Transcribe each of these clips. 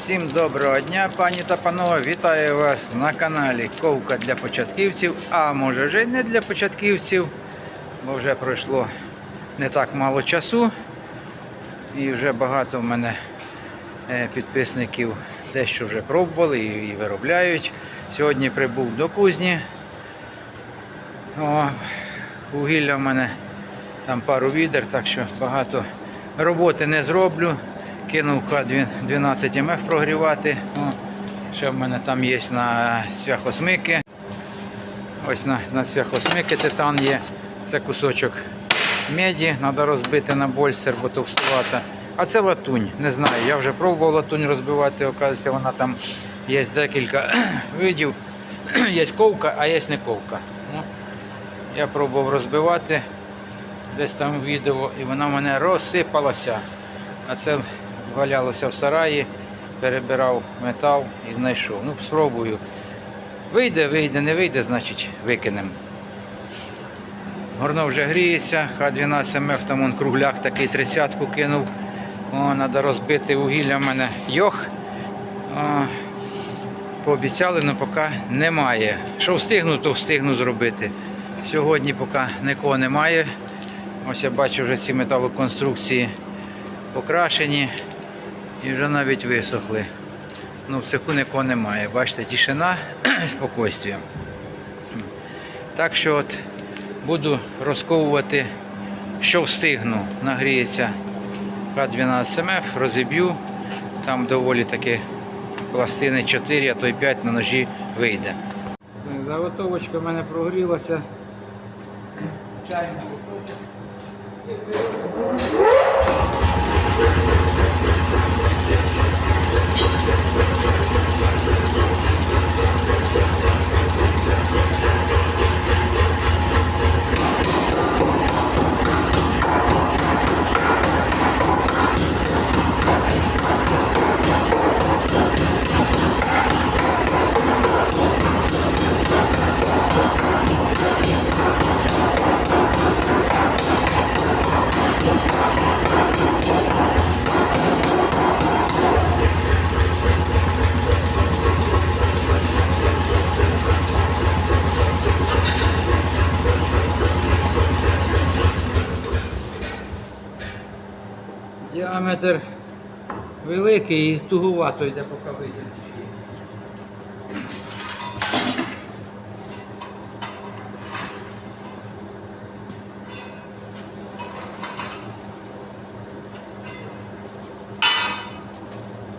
Всім доброго дня, пані та панове. Вітаю вас на каналі Ковка для початківців. А може вже й не для початківців, бо вже пройшло не так мало часу. І вже багато в мене е, підписників дещо вже пробували і виробляють. Сьогодні прибув до кузні. О, вугілля в мене там пару відер, так що багато роботи не зроблю. Кинув Х12 МФ прогрівати. О, ще в мене там є на цвяхосмики. Ось на, на цвяхосмики титан є. Це кусочок меді, треба розбити на больстер, бо товстувата. А це латунь. Не знаю. Я вже пробував латунь розбивати, оказується, вона там є декілька видів. Є ковка, а є не ковка. Ну, я пробував розбивати десь там відео, і вона в мене розсипалася. А це валялося в сараї, перебирав метал і знайшов. Ну, спробую. Вийде, вийде, не вийде, значить викинемо. Горно вже гріється, Х12 МФ, там он кругляк такий тридцятку кинув. О, треба розбити вугілля в мене йох. О, пообіцяли, але поки немає. Що встигну, то встигну зробити. Сьогодні поки нікого немає. Ось я бачу вже ці металоконструкції покрашені і вже навіть висохли. Ну, в цеху нікого немає. Бачите, тишина, спокійствие. Так що от буду розковувати, що встигну. Нагріється Х12МФ, розіб'ю. Там доволі таки пластини 4, а то й 5 на ножі вийде. Заготовочка в мене прогрілася. Чайна Thank you. Діаметр великий і тугувато йде поки вийде.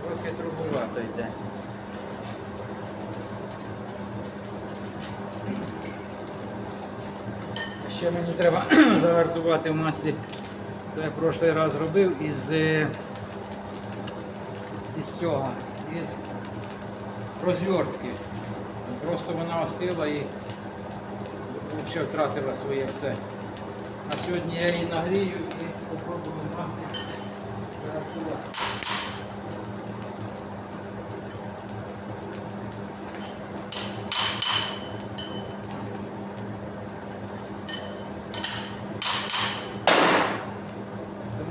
Трохи трубувато йде. Ще мені треба завартувати в маслі. Це я прошлий раз робив із, е, із цього, із розвертки. Просто вона остила і взагалі втратила своє все. А сьогодні я її нагрію і попробую в маслі завартувати.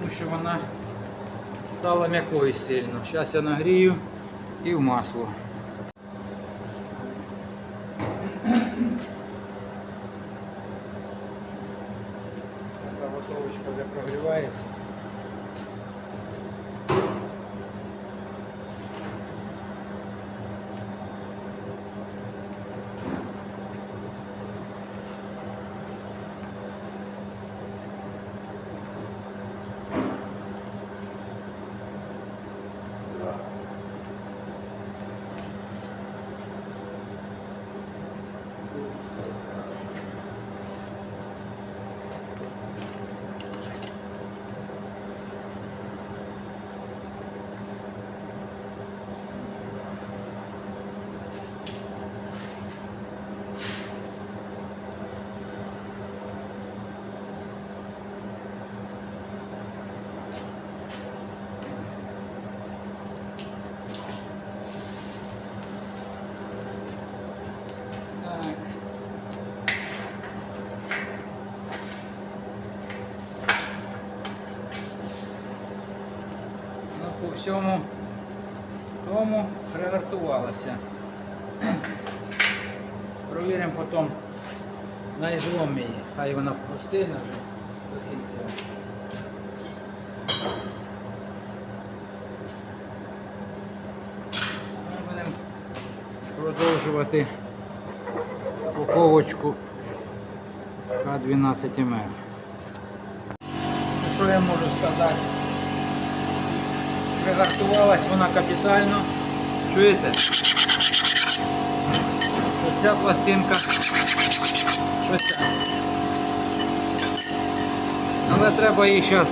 тому що вона стала м'якою сильно. Зараз я нагрію і в масло. Заготовочка вже прогрівається. Так. Ну, по всьому тому пригартувалася. Провіримо потім на ізлом її. Хай вона простине вже до кінця. Ми будемо продовжувати упаковочку К12МФ. Що я можу сказати? Пригартувалась вона капітально. Чуєте? Оця пластинка. Що ця? Але треба її зараз,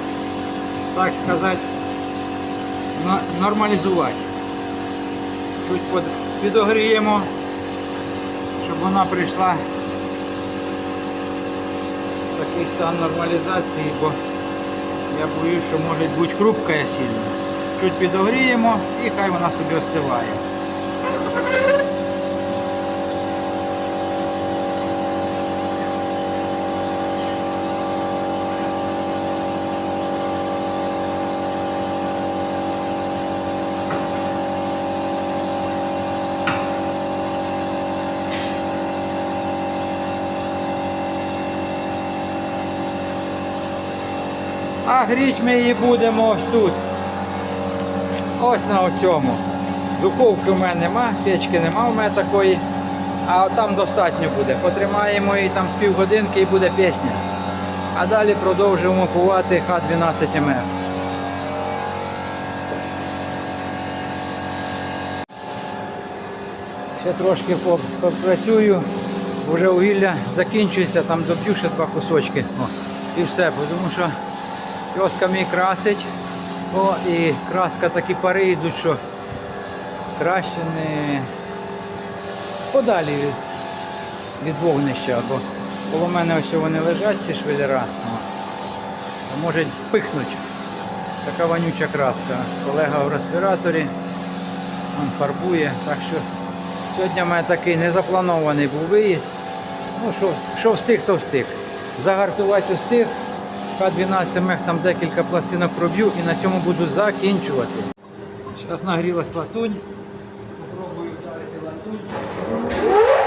так сказати, нормалізувати. Чуть підогріємо, щоб вона прийшла в такий стан нормалізації, бо я боюсь, що може бути хрупкая сильно. Чуть підогріємо і хай вона собі остиває. А гріч ми її будемо ось тут. Ось на осьому. Духовки в мене нема, печки нема в мене такої. А там достатньо буде. Потримаємо її там з півгодинки і буде пісня. А далі продовжуємо кувати Х12МФ. Ще трошки попрацюю. Вже вугілля закінчується, там доб'ю ще два кусочки. О, і все, тому що Тьоска мій красить. О, і краска такі пари йдуть, що краще не подалі від, від вогнища, бо коло мене ось вони лежать, ці швелера. Може пихнуть. Така вонюча краска. Колега в респіраторі, він фарбує. Так що сьогодні в мене такий незапланований був виїзд. Ну, що, що встиг, то встиг. Загартувати встиг. К12 мех там декілька пластинок проб'ю і на цьому буду закінчувати. Зараз нагрілась латунь. Попробую вдарити латунь. О,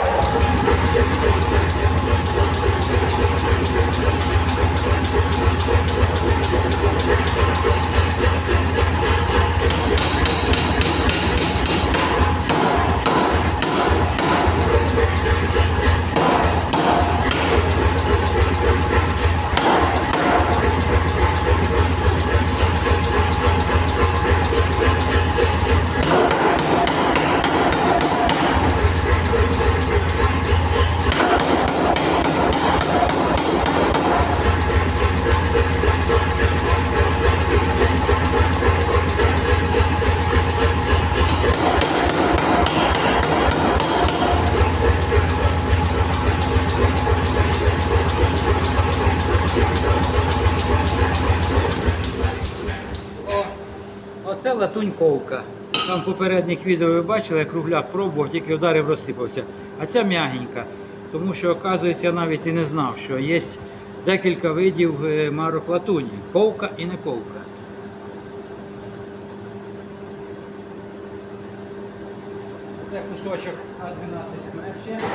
латуньковка. Там в попередніх відео ви бачили, як кругляк пробував, тільки ударив, розсипався. А ця м'ягенька. Тому що, оказується, я навіть і не знав, що є декілька видів е, марок латуні. Ковка і не ковка. Це кусочок А12 мерче.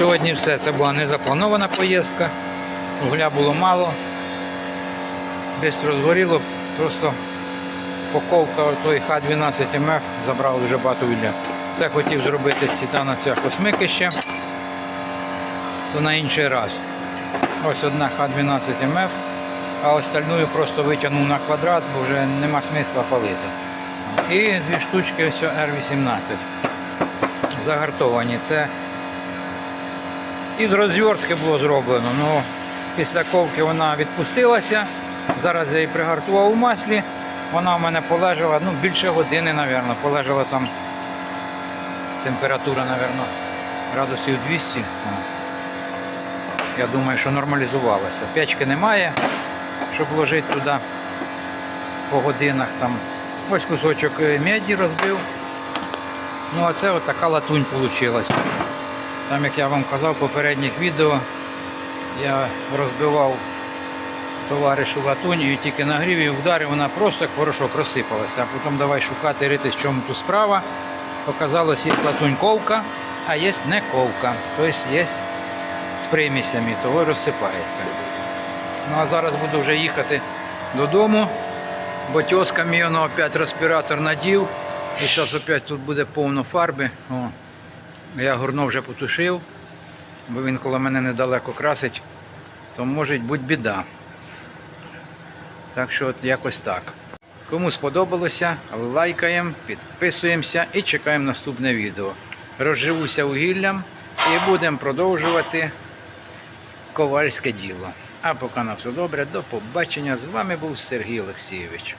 Сьогодні все. Це була незапланована поїздка. Угля було мало. Бистро згоріло, просто поковка той Х-12 МФ забрала дуже багато вугілля. Це хотів зробити з титана цвяху смики ще, то на інший раз. Ось одна Х-12 МФ, а остальну просто витягнув на квадрат, бо вже нема смисла палити. І дві штучки ось Р-18 загартовані. Це із розвертки було зроблено. Ну, після ковки вона відпустилася. Зараз я її пригартував у маслі. Вона в мене полежала ну, більше години, мабуть. Полежала там температура, мабуть, градусів 200. Я думаю, що нормалізувалася. Печки немає, щоб вложити туди по годинах. Там. Ось кусочок е, меді розбив. Ну а це от така латунь вийшла. Там, як я вам казав в попередніх відео, я розбивав товаришу латунь і тільки нагрів і вдарив, вона просто хорошо просипалася. А потім давай шукати, ритись, в чому тут справа. Показалось, є латунь ковка, а є не ковка. Тобто є з примісями, того розсипається. Ну а зараз буду вже їхати додому, бо тьоска мій опять респіратор надів. І зараз опять тут буде повно фарби. О, я горно вже потушив, бо він коло мене недалеко красить, то може бути біда. Так що от якось так. Кому сподобалося, лайкаємо, підписуємося і чекаємо наступне відео. Розживуся вугіллям і будемо продовжувати ковальське діло. А поки на все добре, до побачення. З вами був Сергій Олексійович.